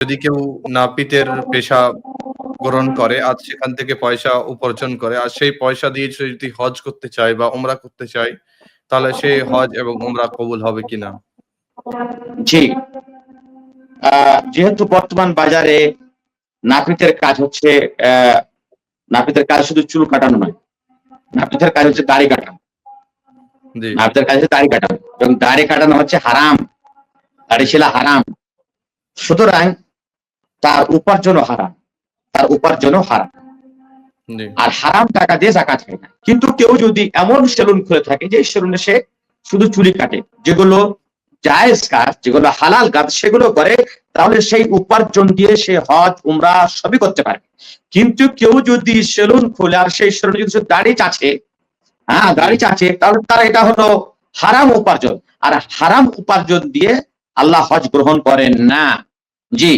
যদি কেউ নাপিতের পেশা গ্রহণ করে আর সেখান থেকে পয়সা উপার্জন করে আর সেই পয়সা দিয়ে সে যদি হজ করতে চায় বা উমরা করতে চায় তাহলে সে হজ এবং উমরা কবুল হবে কিনা? জি। যেহেতু বর্তমান বাজারে নাপিতের কাজ হচ্ছে আহ, নাপিতের কাজ শুধু চুল কাটানো নয় নাপিতের কাজ হচ্ছে দাড়ি কাটানো। জি। নাপিতের কাজ হচ্ছে দাড়ি কাটানো। এবং দাড়ি কাটানো হচ্ছে হারাম দাড়ি ছিল হারাম। সুতরাং তার উপার্জনও হারাম তার উপার্জনও হারাম আর হারাম টাকা দিয়ে জাকাত হয় না। কিন্তু কেউ যদি এমন সেলুন খুলে থাকে যে সেলুনে সে শুধু চুলি কাটে যেগুলো জায়েজ কাজ যেগুলো হালাল কাজ সেগুলো করে তাহলে সেই উপার্জন দিয়ে সে হজ উমরা সবই করতে পারে কিন্তু কেউ যদি সেলুন খুলে আর সেই সেলুনে যদি সে দাড়ি চাচ্ছে হ্যাঁ দাড়ি চাচ্ছে তাহলে তার এটা হলো হারাম উপার্জন। আর হারাম উপার্জন দিয়ে আল্লাহ হজ গ্রহণ করেন না। জি।